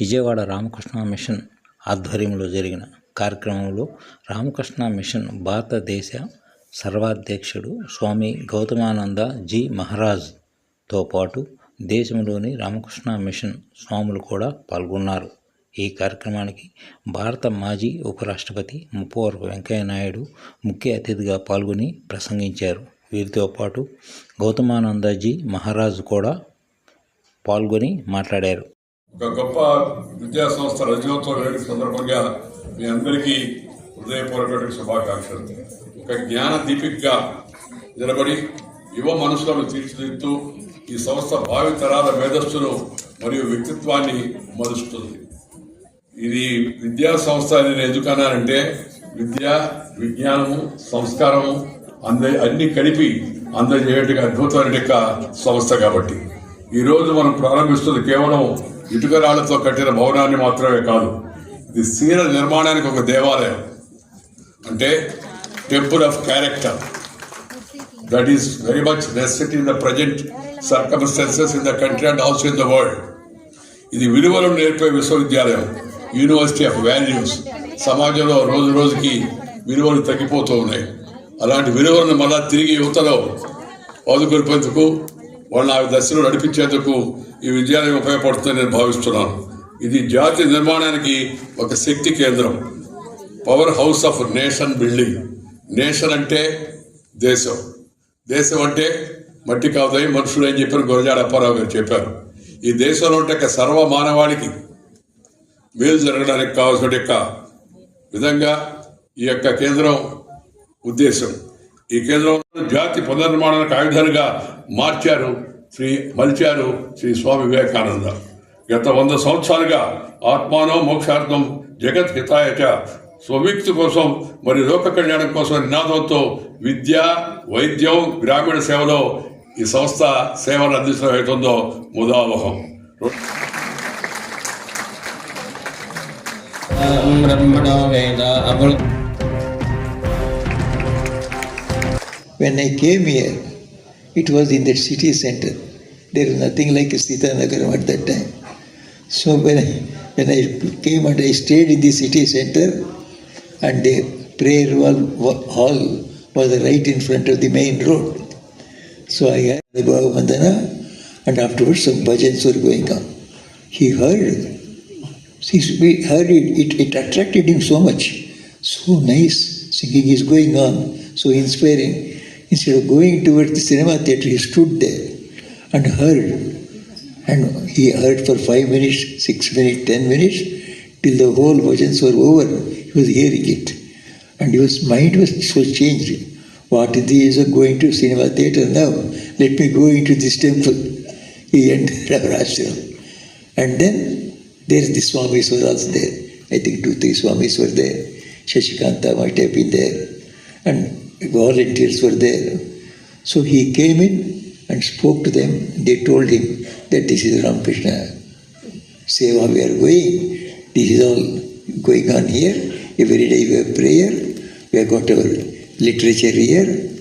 Vijayawada Ramakrishna machine ఆధ్వర్యంలో జరిగిన కార్యక్రమంలో రామకృష్ణ మిషన్ భారతదేశ సర్వాధ్యక్షుడు స్వామి గౌతమానంద జీ మహారాజ్తో పాటు దేశంలోని రామకృష్ణ మిషన్ స్వాములు కూడా పాల్గొన్నారు. ఈ కార్యక్రమానికి భారత మాజీ ఉపరాష్ట్రపతి ముప్పవరపు వెంకయ్య నాయుడు ముఖ్య అతిథిగా పాల్గొని ప్రసంగించారు. వీరితో పాటు గౌతమానందజీ మహారాజ్ కూడా పాల్గొని మాట్లాడారు. ఒక గొప్ప విద్యా సంస్థ రజయోత్సవ వేడుక సందర్భంగా మీ అందరికీ హృదయపూర్వకమైన శుభాకాంక్షలు. ఒక జ్ఞాన దీపికగా నిలబడి యువ మనసులను తీర్చిదిద్దుతూ ఈ సంస్థ భావి తరాల మేధస్సును మరియు వ్యక్తిత్వాన్ని మరుస్తుంది ఇది విద్యా సంస్థ అని నేను ఎందుకన్నానంటే విద్య విజ్ఞానము సంస్కారము అంద అన్ని కలిపి అందజేయటం అద్భుతమైన యొక్క సంస్థ కాబట్టి. ఈ రోజు మనం ప్రారంభిస్తుంది కేవలం ఇటుక రాళ్ళతో కట్టిన భవనాన్ని మాత్రమే కాదు ఇది సీర నిర్మాణానికి ఒక దేవాలయం. అంటే temple of character. That is very much necessity in the present circumstances in the country and also in the world ఇది విలువలను నేర్పే విశ్వవిద్యాలయం యూనివర్సిటీ ఆఫ్ వాల్యూస్ సమాజంలో రోజు రోజుకి విలువలు తగ్గిపోతూ ఉన్నాయి. అలాంటి విలువలను మళ్ళా తిరిగి యువతలో పాదుకొల్పేందుకు వాళ్ళని ఆ దశలో నడిపించేందుకు ఈ విద్యాలయం ఉపయోగపడుతుందని నేను భావిస్తున్నాను. ఇది జాతి నిర్మాణానికి ఒక శక్తి కేంద్రం. Power house of nation building. Nation అంటే దేశం. దేశం అంటే మట్టి కావుతాయి మనుషులు అని చెప్పారు గురజాడ అప్పారావు గారు చెప్పారు. ఈ దేశంలో ఉంటే సర్వ మానవాళికి మేలు జరగడానికి కావాల్సిన యొక్క విధంగా ఈ యొక్క కేంద్రం ఉద్దేశం. ఈ కేంద్రంలో జాతి పునర్నిర్మాణానికి ఆయుధాలుగా మార్చారు శ్రీ మలిచారు శ్రీ స్వామి వివేకానంద. గత వంద సంవత్సరాలుగా ఆత్మానో మోక్షార్థం జగత్ హితాయత స్వవిక్తి కోసం మరియు లోక కళ్యాణం కోసం నినాదంతో విద్య వైద్యం గ్రామీణ సేవలో ఈ సంస్థ సేవలు అందించడం అవుతుందో ముదావహం. బ్రహ్మణో వేద అమృత When I came here, it was in the city center. There was nothing like Sita Nagaram at that time. So when I, when I came and I stayed in the city center, and the prayer hall, was right in front of the main road. So I had the Bhava Vandana, and afterwards some bhajans were going on. He heard, we heard it, it, it attracted him so much. So nice singing is going on, so inspiring. Instead of going towards the cinema theatre, he stood there and heard. And he heard for five minutes, six minutes, ten minutes, till the whole bhajans were over. He was hearing it. And his mind was so changed. What is the going to cinema theatre now? Let me go into this temple. He entered our. And then there's the Swamis were also there. I think two, three Swamis were there. Shashikanta might have been there. And volunteers were there. So he came in and spoke to them. They told him that this is Ramakrishna Seva we are going. This is all going on here. Every day we have prayer. We have got our literature here.